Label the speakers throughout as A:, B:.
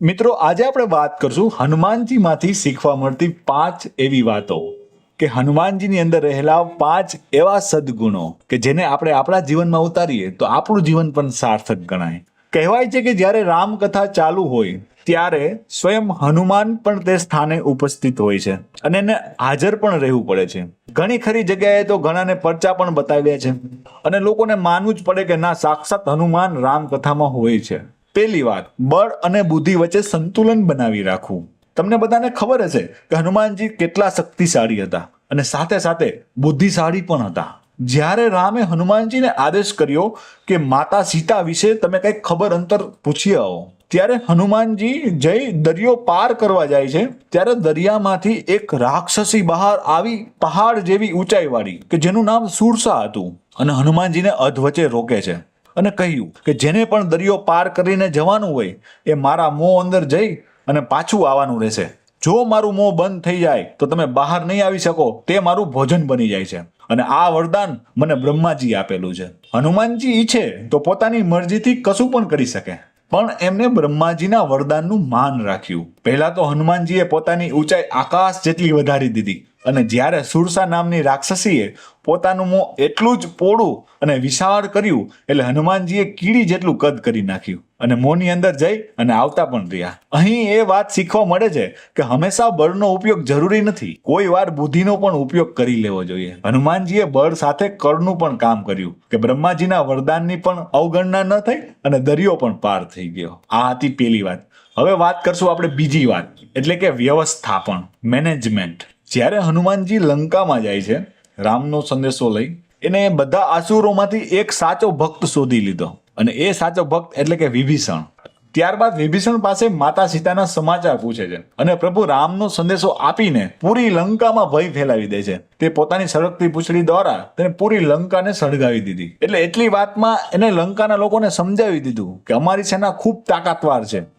A: મિત્રો, આજે આપણે વાત કરશું હનુમાનજીમાંથી શીખવા મળતી પાંચ એવી વાતો. કે હનુમાનજીની અંદર રહેલા પાંચ એવા સદગુણો કે જેને આપણે આપણા જીવનમાં ઉતારીએ, તો આપણું જીવન પણ સાર્થક ગણાય. કહેવાય છે કે જ્યારે રામકથા ચાલુ હોય, ત્યારે સ્વયં હનુમાન પણ તે સ્થાને ઉપસ્થિત હોય છે અને એને હાજર પણ રહેવું પડે છે. ઘણી ખરી જગ્યાએ તો ઘણાને પરચા પણ બતાવ્યા છે અને લોકોને માનવું જ પડે કે ના, સાક્ષાત હનુમાન રામકથામાં હોય છે. પહેલી વાત, બળ અને બુદ્ધિ વચ્ચે સંતુલન બનાવી રાખવું. તમને બધાને ખબર હશે કે હનુમાનજી કેટલા શક્તિશાળી હતા અને સાથે સાથે બુદ્ધિશાળી પણ હતા. જ્યારે રામે હનુમાનજીને આદેશ કર્યો કે માતા સીતા વિશે તમે કંઈક ખબર અંતર પૂછી આવો. ત્યારે હનુમાનજી જઈ દરિયો પાર કરવા જાય છે, ત્યારે દરિયામાંથી એક રાક્ષસી બહાર આવી પહાડ જેવી ઊંચાઈવાળી, કે જેનું નામ સુરસા હતું, અને હનુમાનજીને અધવચ્ચે રોકે છે. અને કહ્યું કે જેને પણ દરિયો પાર કરીને જવાનું હોય, એ મારા મોં અંદર જઈ અને પાછું આવવાનું રહેશે. જો મારું મોં બંધ થઈ જાય, તો તમે બહાર નહીં આવી શકો. તે મારું ભોજન બની જાય છે. અને આ વરદાન મને બ્રહ્માજી આપેલું છે. હનુમાનજી ઈચ્છે તો પોતાની મરજીથી કશું પણ કરી શકે. પણ એમને બ્રહ્માજીના વરદાનનું માન રાખ્યું. પહેલા તો હનુમાનજીએ પોતાની ઊંચાઈ આકાશ જેટલી વધારી દીધી. અને જ્યારે સુરસા નામની રાક્ષસીએ પોતાનું મોં એટલું જ પોળું અને વિશાળ કર્યું, એટલે હનુમાનજીએ કીડી જેટલું કદ કરી નાખ્યું અને મોંની અંદર જઈ અને આવતા પણ રહ્યા. અહીં એ વાત શીખવા મળે છે કે હંમેશા બળનો ઉપયોગ જરૂરી નથી. કોઈ વાર બુદ્ધિનો પણ ઉપયોગ કરી લેવો જોઈએ. હનુમાનજીએ બળ સાથે કળનું પણ કામ કર્યું કે બ્રહ્માજીના વરદાનની પણ અવગણના ન થઈ અને દરિયો પણ પાર થઈ ગયો. આ હતી પેલી વાત. હવે વાત કરશું આપણે બીજી વાત, એટલે કે વ્યવસ્થાપન, મેનેજમેન્ટ. જ્યારે હનુમાનજી લંકામાં જાય છે, રામનો સંદેશો લઈ, એને બધા આસુરોમાંથી એક સાચો ભક્ત શોધી લીધો. અને એ સાચો ભક્ત એટલે કે વિભીષણ. ત્યારબાદ વિભીષણ પાસે માતા સીતાના સમાચાર પૂછે છે. અને પ્રભુ રામનો સંદેશો આપીને પૂરી લંકામાં ભય ફેલાવી દે છે. તે પોતાની સળગતી પૂંછડી દ્વારા તેને પૂરી લંકાને સળગાવી દીધી. એટલે એટલી વાતમાં એને લંકાના લોકોને સમજાવી દીધું કે અમારી સેના ખૂબ તાકાતવાર છે.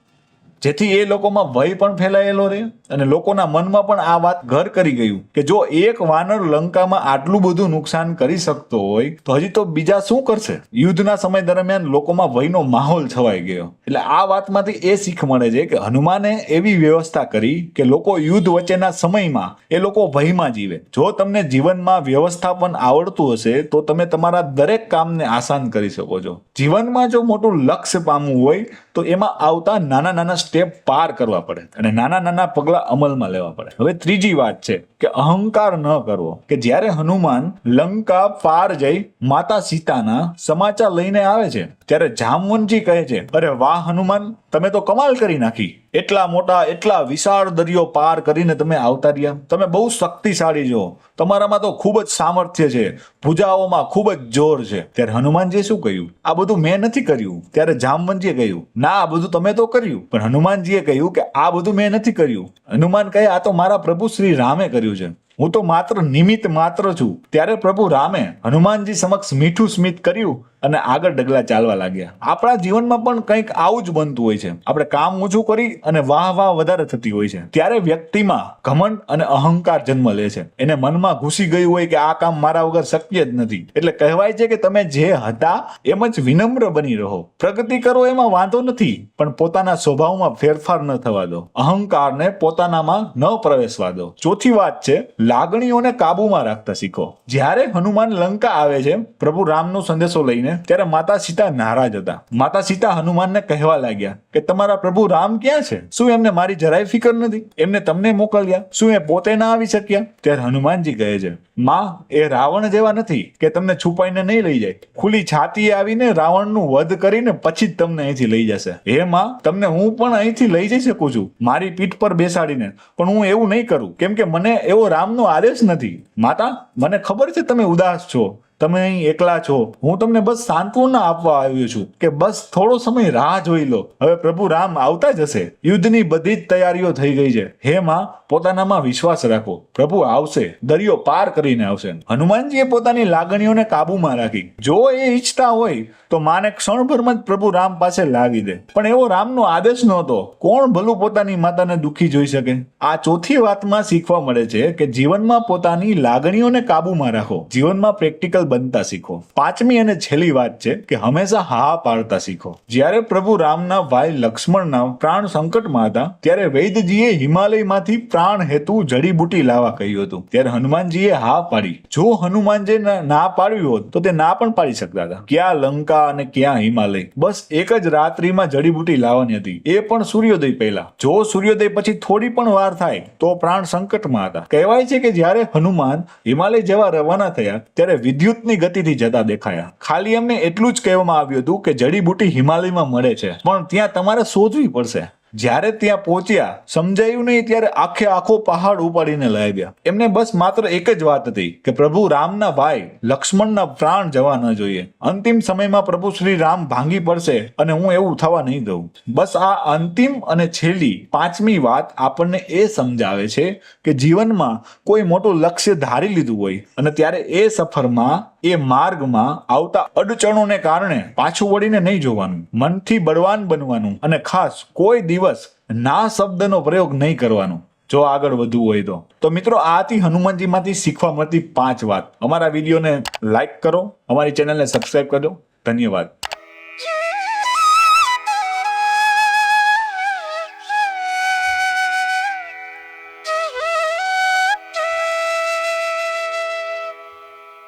A: જેથી એ લોકોમાં ભય પણ ફેલાયેલો રહે અને લોકોના મનમાં પણ આ વાત ઘર કરી ગયું કે જો એક વાનર લંકામાં આટલું બધું નુકસાન કરી શકતો હોય, તો હજી તો બીજા શું કરશે? યુદ્ધના સમય દરમિયાન લોકોમાં ભયનો માહોલ છવાઈ ગયો. એટલે આ વાતમાંથી એ શીખ મળે છે કે હનુમાને એવી વ્યવસ્થા કરી કે લોકો યુદ્ધ વચ્ચેના સમયમાં એ લોકો ભયમાં જીવે. જો તમને જીવનમાં વ્યવસ્થાપન આવડતું હશે, તો તમે તમારા દરેક કામને આસાન કરી શકો છો. જીવનમાં જો મોટું લક્ષ્ય પામવું હોય, તો એમાં આવતા નાના નાના સ્ટેપ પાર કરવા પડે અને નાના નાના પગલા અમલમાં લેવા પડે. હવે ત્રીજી વાત છે કે અહંકાર ન કરવો. કે જ્યારે હનુમાન લંકા પાર જઈ માતા સીતાના સમાચાર લઈને આવે છે, ત્યારે જામવનજી કહે છે, અરે વાહ હનુમાન તમે તો કમાલ કરી નાખી. એટલા મોટા, એટલા વિશાળ દરિયો પાર કરીને તમે આવતા રહ્યા. તમે બહુ શક્તિશાળી છો. તમારામાં તો ખૂબ જ સામર્થ્ય છે. પૂજાઓમાં ખૂબ જ જોર છે. ત્યારે હનુમાનજીએ શું કહ્યું? આ બધું મેં નથી કર્યું. ત્યારે જામવંતીએ કહ્યું, ના, આ બધું તમે તો કર્યું. પણ હનુમાનજીએ કહ્યું કે, આ બધું મેં નથી કર્યું. હનુમાન કહે, આ તો મારા પ્રભુ શ્રી રામે કર્યું છે. હું તો માત્ર નિમિત્ત માત્ર છું. ત્યારે પ્રભુ રામે હનુમાનજી સમક્ષ મીઠું સ્મિત કર્યું અને આગળ ડગલા ચાલવા લાગ્યા. આપણા જીવનમાં પણ કંઈક આવું જ બનતું હોય છે. આપણે કામ ઓછું કરી અને વાહ વાહ વધારે થતી હોય છે. ત્યારે વ્યક્તિમાં ઘમંડ અને અહંકાર જન્મ લે છે. એને મનમાં ઘૂસી ગયું હોય કે આ કામ મારા વગર શક્ય જ નથી. એટલે કહેવાય છે કે તમે જે હતા એમ જ વિનમ્ર બની રહો. પ્રગતિ કરો એમાં વાંધો નથી, પણ પોતાના સ્વભાવમાં ફેરફાર ન થવા દો. અહંકારને પોતાનામાં ન પ્રવેશવા દો. ચોથી વાત છે લાગણીઓને કાબુમાં રાખતા શીખો. જ્યારે હનુમાન લંકા આવે છે, પ્રભુ રામનો સંદેશો લઈને, ત્યારે માતા સીતા નારાજ હતા. માતા સીતા હનુમાનને કહેવા લાગ્યા કે, તમારા પ્રભુ રામ ક્યાં છે? શું એમને મારી જરાય ફિકર નથી? એમને તમને મોકલ્યા? શું એ પોતે ના આવી શક્યા? ત્યારે હનુમાનજી કહે છે માં એ રાવણ જેવા નથી કે તમને છુપાઈને નહીં લઈ જાય. ખુલ્લી છાતીએ આવીને રાવણનું વધ કરીને પછી જ તમને અહીંથી લઈ જશે. હે માં, તમને હું પણ અહીંથી લઈ જઈ શકું છું. મારી પીઠ પર બેસાડીને. પણ હું એવું નહીં કરું. કેમ કે મને એવો રામનો આદેશ નથી. માતા, મને ખબર છે તમે ઉદાસ છો. તમે અહીં એકલા છો. હું તમને બસ સાંત્વના આપવા આવ્યો છું કે બસ થોડો સમય રાહ જોઈ લો. હવે પ્રભુ રામ આવતા જ હશે. યુદ્ધની બધી જ તૈયારીઓ થઈ ગઈ છે. હે માં, પોતાનામાં વિશ્વાસ રાખો. પ્રભુ આવશે. દરિયો પાર કરીને આવશે. હનુમાનજીએ પોતાની લાગણીઓને કાબુમાં રાખી. જો એ ઈચ્છતા હોય, તો માને ક્ષણભરમાં જ પ્રભુ રામ પાસે લાવી દે. પણ એવો રામનો આદેશ નહોતો. કોણ ભલું પોતાની માતાને દુઃખી જોઈ શકે? આ ચોથી વાતમાં શીખવા મળે છે કે જીવનમાં પોતાની લાગણીઓને કાબુમાં રાખો. જીવનમાં પ્રેક્ટિકલ બનતા શીખો. પાંચમી અને છેલ્લી વાત છે કે હંમેશા હા પાડતા શીખો. જ્યારે પ્રભુ રામના ભાઈ લક્ષ્મણના પ્રાણ સંકટમાં હતા, ત્યારે વૈદ્યજીએ હિમાલયમાંથી પ્રાણ હેતુ જડીબુટી લાવવા કહ્યું હતું. ત્યારે હનુમાનજીએ હા પાડી. જો હનુમાનજી ના પાડ્યું હોત, તો તે ના પણ પાડી શકતા હતા. ક્યાં લંકા અને ક્યાં હિમાલય? બસ એક જ રાત્રિમાં જડીબુટી લાવવાની હતી. એ પણ સૂર્યોદય પહેલા. જો સૂર્યોદય પછી થોડી પણ વાર થાય, તો પ્રાણ સંકટમાં હતા. કહેવાય છે કે જ્યારે હનુમાન હિમાલય જેવા રવાના થયા, ત્યારે વિદ્યુતની ગતિથી જતા દેખાયા. ખાલી એમને એટલું જ કહેવામાં આવ્યું હતું કે જડીબુટી હિમાલયમાં મળે છે. પણ ત્યાં તમારે શોધવી પડશે. જ્યારે ત્યાં પહોંચ્યા, સમજાયું નહીં ત્યારે આખે આખો પહાડ ઉપાડીને લઈ આવ્યા. એમને બસ માત્ર એક જ વાત હતી કે પ્રભુ રામના ભાઈ લક્ષ્મણના પ્રાણ જવા ન જોઈએ. અંતિમ સમયમાં પ્રભુ શ્રી રામ ભાંગી પડશે અને હું એવું થવા નહીં દઉં. બસ આ અંતિમ અને છેલ્લી, પાંચમી વાત આપણને એ સમજાવે છે કે જીવનમાં કોઈ મોટું લક્ષ્ય ધારી લીધું હોય અને ત્યારે એ સફરમાં એ માર્ગમાં આવતા અડચણોને કારણે પાછું વળીને નહીં જોવાનું, મનથી બળવાન બનવાનું અને ખાસ કોઈ દિવસ ના શબ્દનો પ્રયોગ નહીં કરવાનો. જો આગળ વધવું હોય તો. તો મિત્રો, આ હતી હનુમાનજીમાંથી શીખવા મળતી પાંચ વાત. અમારા વિડીયોને લાઈક કરો, અમારી ચેનલને સબસ્ક્રાઈબ કરજો. ધન્યવાદ.